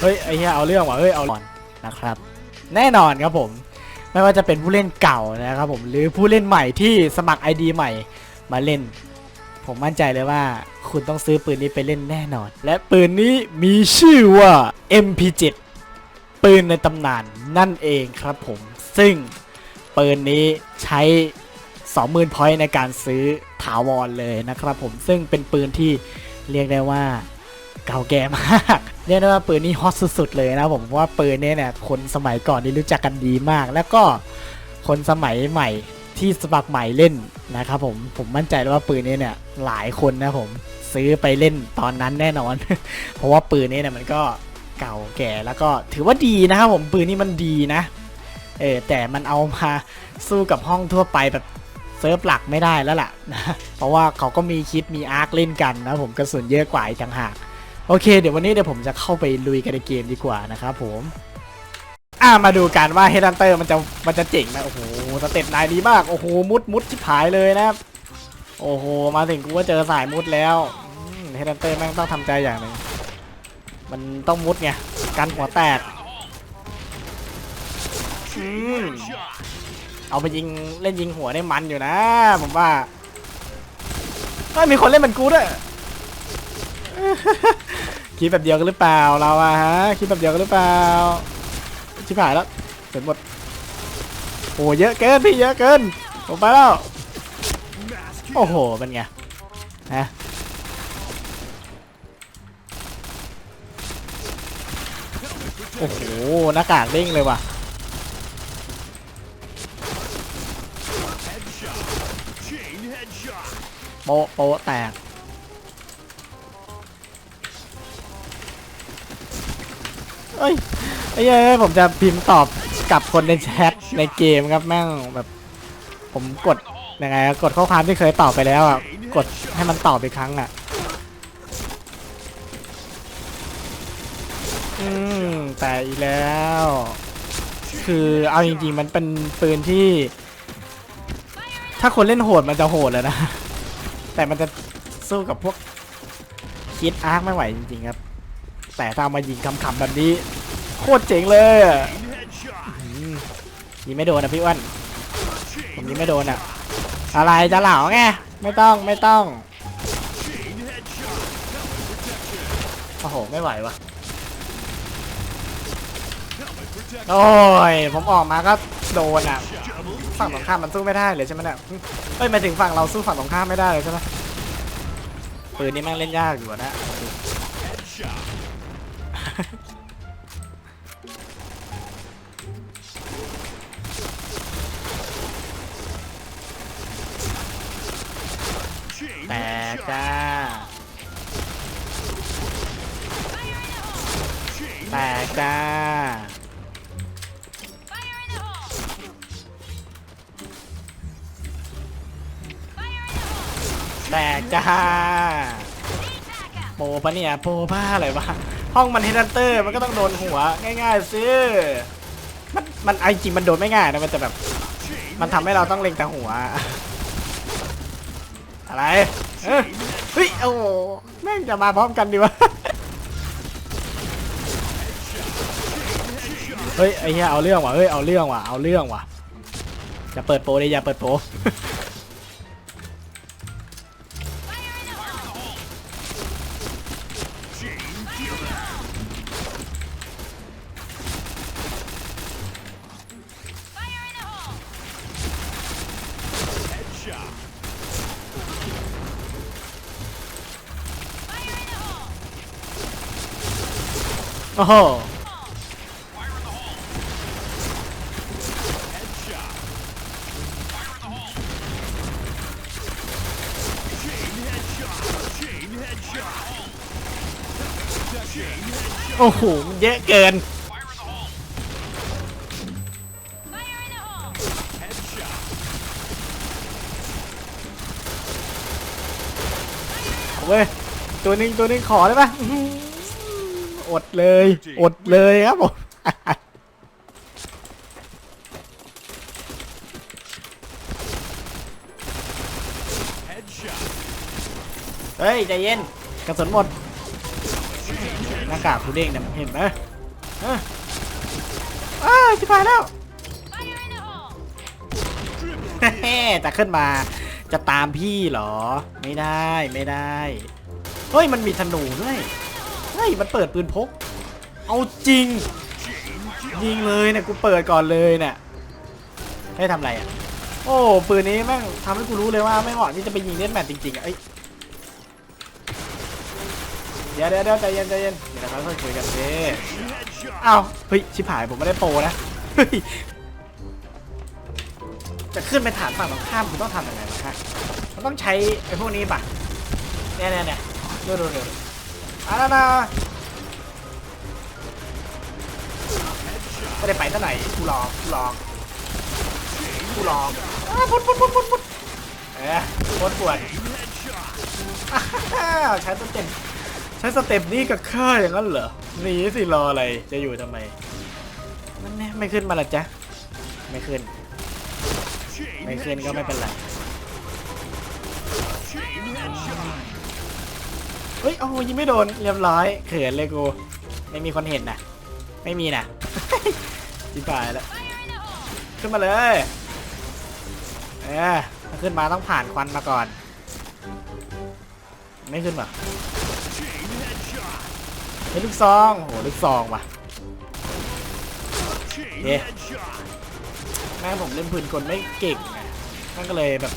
เฮ้ยไอ้เหี้ยเอาเรื่องว่ะเฮ้ยเอาก่อนนะครับ แน่นอนครับผม ไม่ว่าจะเป็นผู้เล่นเก่านะครับผมหรือผู้เล่นใหม่ที่สมัคร ID ใหม่มาเล่น ผมมั่นใจเลยว่าคุณต้องซื้อปืนนี้ไปเล่นแน่นอน และปืนนี้มีชื่อว่า MP7 ปืนในตำนานนั่นเองครับผม ซึ่งปืนนี้ใช้20,000พอยต์ในการซื้อถาวรเลยนะครับผมซึ่งเป็นปืนที่เรียกได้ว่า เก่าแก่มากเรียกได้ว่าปืนนี้ฮอตสุดๆเลยนะผมว่าปืนนี้เนี่ยคนสมัยก่อนนี่รู้จักกันดีมาก แล้วก็คนสมัยใหม่ที่สมัครใหม่เล่นนะครับผมผมมั่นใจเลยว่าปืนนี้เนี่ยหลายคนนะผมซื้อไปเล่นตอนนั้นแน่นอน เพราะว่าปืนนี้เนี่ยมันก็เก่าแก่แล้วก็ถือว่าดีนะครับผมปืนนี้มันดีนะเออแต่มันเอามาสู้กับห้องทั่วไปแบบเซิร์ฟหลักไม่ได้แล้วล่ะนะเพราะว่าเขาก็มีคิดมีอาร์คเล่นกันนะผมกระสุนเยอะกว่าอีกต่างหาก โอเค เดี๋ยววันนี้เดี๋ยวผมจะเข้าไปลุยกันในเกมดีกว่านะครับผมอ่ามาดูกันว่าเฮดันเตอร์มันจะมันจะเจ๋งไหมโอ้โหสเต็ปนายดีมากโอ้โหมุดมุดชิบหายเลยนะครับโอ้โหมาถึงกูก็เจอสายมุดแล้วเฮดันเตอร์แม่งต้องทำใจอย่างหนึ่งมันต้องมุดไงกันหัวแตกอืมเอาไปยิงเล่นยิงหัวได้มันอยู่นะ ผมว่าเฮ้ยมีคนเล่นเหมือนกูด้วย คิดแบบเดียวกันหรือเปล่าเราอะฮะคิดแบบเดียวกันหรือเปล่าชิบหายแล้วเสร็จหมดโอ้เยอะเกินพี่เยอะเกินผมไปแล้วโอ้โหเป็นไงฮะโอ้โหหน้ากากเด้งเลยว่ะโปะโปะแตก เอ้ยไอ้เอ้ยผมจะพิมพ์ตอบกับคนในแชทในเกมครับแม่งแบบ ผมกดยังไงอะกดข้อความที่เคยตอบไปแล้วอะกดให้มันตอบอีกครั้งอะอืมแต่อีกแล้ว คือเอาจริงๆมันเป็นปืนที่ ถ้าคนเล่นโหดมันจะโหดเลยนะ แต่มันจะสู้กับพวกคิดอาร์คไม่ไหวจริงๆครับ แต่ถ้ามายิงคำๆแบบนี้ โคตรเจ๋งเลยยิงไม่โดนนะพี่อ้วันผมยิงไม่โดนอะอะไรจะเหล่าไงไม่ต้องไม่ต้องโอ้โห ไม่ไหววะโอ้ย ผมออกมาก็โดนอะฝั่งตรงข้ามมันสู้ไม่ได้เลยใช่ไหมเนี่ยเอ้ยมาถึงฝั่งเราสู้ฝั่งตรงข้ามไม่ได้เลยใช่ไหมปืนนี้แม่งเล่นยากอยู่นะ แตกจ้า แตกจ้า แตกจ้า โปปะเนี่ย โปบ้าอะไรวะ ห้องมันเฮดันเตอร์ มันก็ต้องโดนหัว ง่ายๆซิมัน มันไอจริงมันโดนไม่ง่ายนะ มันจะแบบ มันทำให้เราต้องเล็งแต่หัว อะไรเอ้ยเฮ้ยโอ้โหแม่งจะมาพร้อมกันดีวะ เฮ้ยไอ้เหี้ยเอาเรื่องว่ะเฮ้ยเอาเรื่องว่ะเอาเรื่องว่ะอย่าเปิดโปรเลยอย่าเปิดโปร โอ้โหโอ้โหเยอะเกิน เว้ย ตัวนึงตัวนึงขอได้ปะ อื้อหืออดเลย อดเลยครับผม Headshot. เฮ้ยใจเย็นกระสุนหมดหน้ากากกูเด้งเนี่ยเห็นไหมเอ้ยอ้าวชิบหายแล้วเฮ้จะขึ้นมาจะตามพี่เหรอ ไม่ได้ไม่ได้ เฮ้ย มันมีธนูด้วยเฮ้ย มันเปิดปืนพก เอาจริง ยิงเลยเนี่ยกูเปิดก่อนเลยเนี่ยให้ทำอะไรอะ โอ้ ปืนนี้แม่งทำให้กูรู้เลยว่าไม่เหมาะที่จะไปยิงเล่นแมตจริงๆอะเอ้เดี๋ยวเดี๋ยวเด้ใจเย็นใจเย็นเดี๋ยวเราค่อยคุยกันเด้เอ้าวเฮ้ยชิบหายผมไม่ได้โปรนะจะขึ้นไปฐานฝั่งตรงข้ามคุณต้องทำยังไงวะฮะมันต้องใช้ไอ้พวกนี้ป่ะเนี่ยเนี่ยเนี่ยดูดูดู อะนะนะไม่ได้ไปเท่าไหร่กูลองกูลองกูลองอะพุดพุดพุดพุดพุดเอ๊ะปวดปวด Headshot. อ้าวใช้สเต็ปใช้สเต็ปนี้กับข้าอย่างนั้นเหรอหนีสิรออะไรจะอยู่ทำไมนั่นแน่ไม่ขึ้นมาละจ๊ะไม่ขึ้น Chain ไม่ขึ้นก็ไม่เป็นไร เฮ้ยโอ้ยิงไม่โดนเรียบร้อยเขินเลยกูไม่มีคนเห็นนะไม่มีนะจิบายแล้วขึ้นมาเลยเออขึ้นมาต้องผ่านควันมาก่อน ไม่ขึ้นว่ะ Chain headshot. เฮ้ยลูกซองโหลูกซองว่ะ Chain Yeah. headshot. แม่ผมเล่นปืนกลไม่เก่งนะนั่นก็เลยแบบ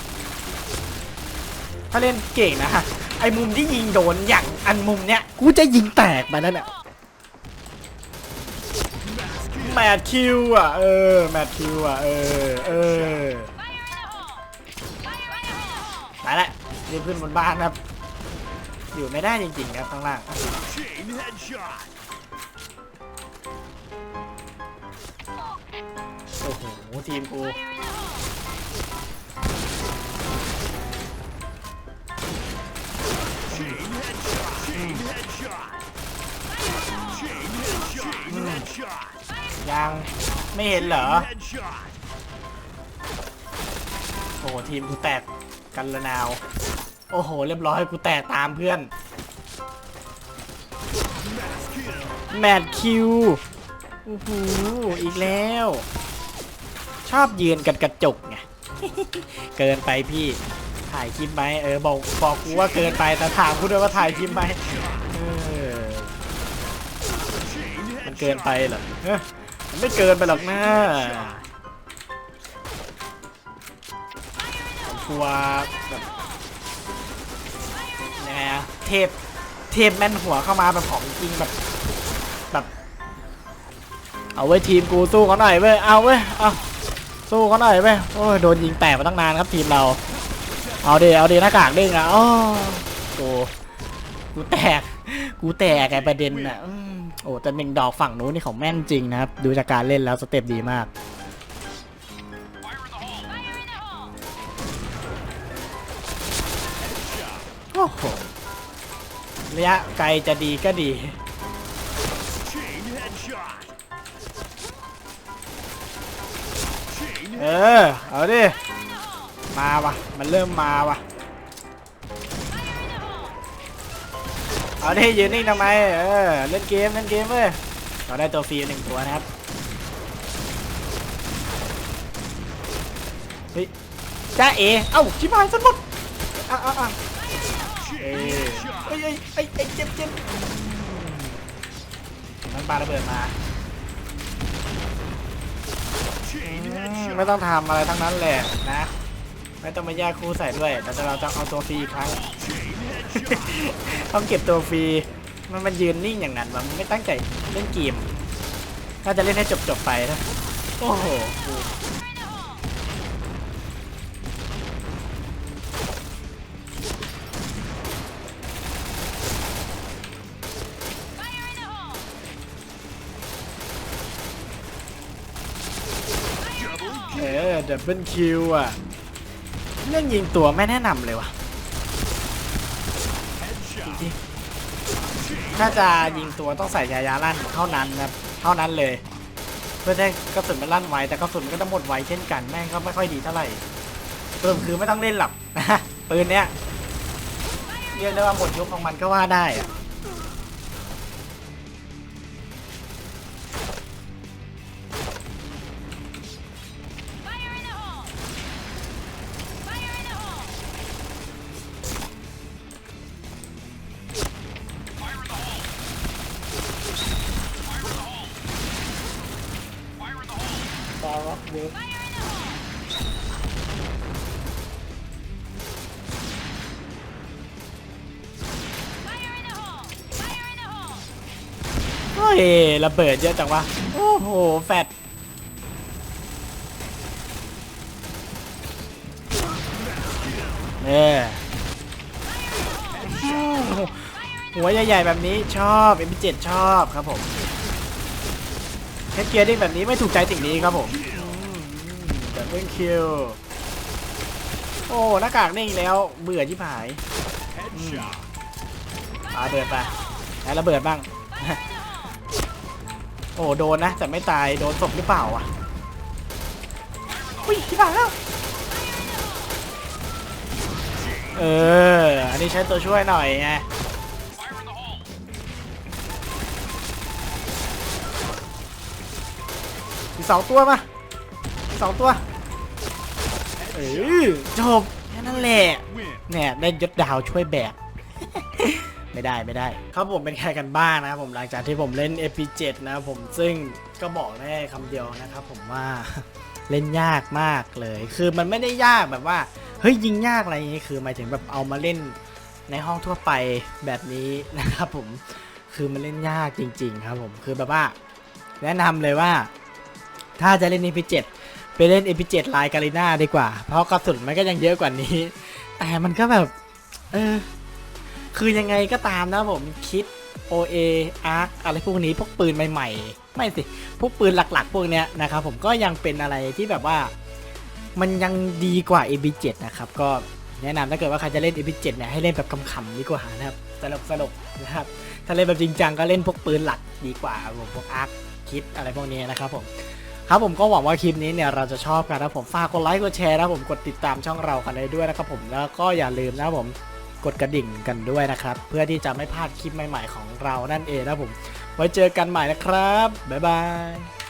ถ้าเล่นเก่งนะ ไอ้มุมที่ยิงโดนอย่างอันมุมเนี้ยกูจะยิงแตกไปแล้วเนี่ยแมทคิวอะเออแมทคิวอะเออเออไปละรีบขึ้นบนบ้านครับ อยู่ไม่ได้จริงๆครับข้างล่าง Chain headshot. โอ้โหทีมกู ยังไม่เห็นเหรอ โอ้โหทีมกูแตกกันละนาว โอ้โห เรียบร้อยกูแตกตามเพื่อน แมทคิวโอ้โหอีกแล้ว ชอบยืนกันกระจกไง เกินไปพี่ ถ่ายคลิปไหมเออบอกบอกกูว่าเกินไปแต่ถามกูด้วยว่าถ่ายคลิปไหมเออมันเกินไปเหรอเอ้ยมันไม่เกินไปหรอกนะผมกลัวแบบยังไงอะเทพเทพแม่นหัวเข้ามาแบบของจริงแบบแบบเอาไว้ทีมกูสู้เขาหน่อยเว้ยเอาเว้ยเอาสู้เขาหน่อยเว้ยโอ้ยโดนยิงแตกมาตั้งนานครับทีมเรา เอาดีเอาดีหน้ากากเด้งอะโอ้กูกูแตก กูแตกไอ้ประเด็นอะโอ้แต่หนึ่งดอกฝั่งนู้นนี่เขาแม่นจริงนะครับ ดูจากการเล่นแล้วสเต็ปดีมากโอ้โหระยะไกลจะดีก็ดีเออ เอาดิ มาวะมันเริ่มมาวะเอาดิยืนนิ่งทำไม เออ เล่นเกม เล่นเกมเว้ยเราได้ตัวฟรีหนึ่งตัวนะครับ เฮ้ยจ้าเอ เอ้าชิบหายสมุดอะอะอะเอ้ยเอ้ยเอ้ยเอ้ยเอ้เจ็บเจ็บมันปาระเบิดมา ไม่ต้องทำอะไรทั้งนั้นแหละนะ ไม่ต้องมาแยกคู่ใส่ด้วยแต่เราจะเอาตัวฟรีอีกครั้ง ต้องเก็บตัวฟรีมันมันยืนนิ่งอย่างนั้นมันไม่ตั้งใจเล่นเกมน่าจะเล่นให้จบจบๆไปนะโอ้โหเออดับเบิลคิวอะ เรื่องยิงตัวไม่แนะนำเลยว่ะจริงๆถ้าจะยิงตัวต้องใส่ยายาลั่นเท่านั้นนะครับเท่านั้นเลย เพื่อให้กระสุนมันลั่นไวแต่กระสุนมันก็จะหมดไวเช่นกันแม่งก็ไม่ค่อยดีเท่าไหร่สรุปคือไม่ต้องเล่นหรอกปืนเนี้ยเรียกได้ว่าหมดยุคของมันก็ว่าได้อะ เฮ้ยระเบิดเยอะจังวะ โอ้โห แฟดเนี่ยหัวใหญ่ๆแบบนี้ชอบ M7 ชอบครับผมแค่เกียร์ดิ้งแบบนี้ไม่ถูกใจสิ่งนี้ครับผม เบิลคิว โอ้ หน้ากากนิ่งแล้ว เบื่อที่ผาย Headshot. ปาเบิดไปไหนระเบิดบ้าง โอ้ โดนนะ แต่ไม่ตาย โดนศพหรือเปล่าวะอุ้ยที่ผานแล้ว เออ อันนี้ใช้ตัวช่วยหน่อยไงมีสองตัวมามีสองตัว เออจบแค่นั้นแหละเนี่ยได้ยศดาวช่วยแบก ไม่ได้ไม่ได้ ครับผมเป็นใครกันบ้างนะครับผมหลังจากที่ผมเล่น FP7 นะครับผมซึ่งก็บอกได้คำเดียวนะครับผมว่าเล่นยากมากเลย คือมันไม่ได้ยากแบบว่า เฮ้ยยิงยากอะไรอย่างนี้คือหมายถึงแบบเอามาเล่นในห้องทั่วไปแบบนี้นะครับผมคือมันเล่นยากจริง ๆ ครับผมคือแบบว่า แนะนำเลยว่า ถ้าจะเล่น FP7 ไปเล่น FP7 ลายกาลิน่าดีกว่า เพราะกระสุนมันก็ยังเยอะกว่านี้ แต่มันก็แบบ เออ คือยังไงก็ตามนะผมคิด OA ARC อะไรพวกนี้พวกปืนใหม่ๆ ไม่สิ พวกปืนหลักๆ พวกเนี้ยนะครับผมก็ยังเป็นอะไรที่แบบว่า มันยังดีกว่า AB7 นะครับ ก็แนะนำถ้าเกิดว่าใครจะเล่น AB7 เนี่ยให้เล่นแบบขำๆดีกว่านะครับสนุกสนุกนะครับ ถ้าเล่นแบบจริงจังก็เล่นพวกปืนหลักดีกว่าผมพวก ARC คิดอะไรพวกนี้นะครับผม ครับผมก็หวังว่าคลิปนี้เนี่ยเราจะชอบกันนะผมฝากกดไลค์กดแชร์นะผมกดติดตามช่องเรากันได้ด้วยนะครับผมแล้วก็อย่าลืมนะผมกดกระดิ่งกันด้วยนะครับ เพื่อที่จะไม่พลาดคลิปใหม่ ๆ ของเรานั่นเองนะผม ไว้เจอกันใหม่นะครับ บ๊ายบาย